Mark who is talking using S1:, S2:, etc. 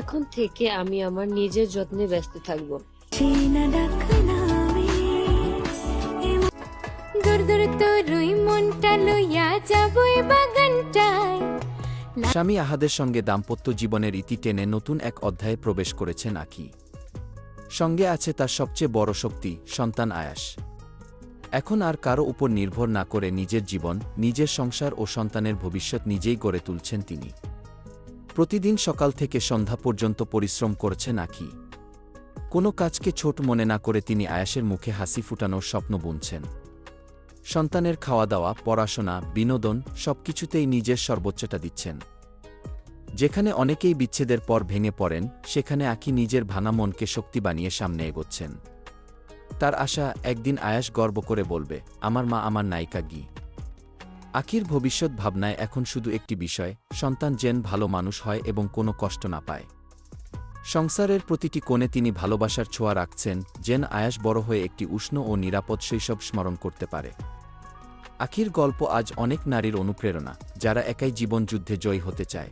S1: এখন থেকে আমি আমার নিজের যত্নে ব্যস্ত থাকব।
S2: স্বামী আহাদের সঙ্গে দাম্পত্য জীবনের ইতি টেনে নতুন এক অধ্যায়ে প্রবেশ করেছেন আখি সঙ্গে আছে তার সবচেয়ে বড় শক্তি সন্তান আয়াস। এখন আর কারও উপর নির্ভর না করে নিজের জীবন নিজের সংসার ও সন্তানের ভবিষ্যৎ নিজেই গড়ে তুলছেন তিনি। প্রতিদিন সকাল থেকে সন্ধ্যা পর্যন্ত পরিশ্রম করছেন নাকি? কোনো কাজকে ছোট মনে না করে তিনি আয়াসের মুখে হাসি ফুটানোর স্বপ্ন বুনছেন। সন্তানের খাওয়া দাওয়া পড়াশোনা, বিনোদন সবকিছুতেই নিজের সর্বোচ্চটা দিচ্ছেন। যেখানে অনেকেই বিচ্ছেদের পর ভেঙে পড়েন, সেখানে আখি নিজের ভাঙা মনকে শক্তি বানিয়ে সামনে এগোচ্ছেন। তার আশা একদিন আয়াস গর্ব করে বলবে, আমার মা আমার নায়িকা গি। আখির ভবিষ্যৎ ভাবনায় এখন শুধু একটি বিষয়, সন্তান যেন ভালো মানুষ হয় এবং কোনো কষ্ট না পায়। সংসারের প্রতিটি কোণে তিনি ভালোবাসার ছোঁয়া রাখছেন, যেন আয়াস বড় হয়ে একটি উষ্ণ ও নিরাপদ শৈশব স্মরণ করতে পারে। আখির গল্প আজ অনেক নারীর অনুপ্রেরণা, যারা একাই জীবনযুদ্ধে জয়ী হতে চায়।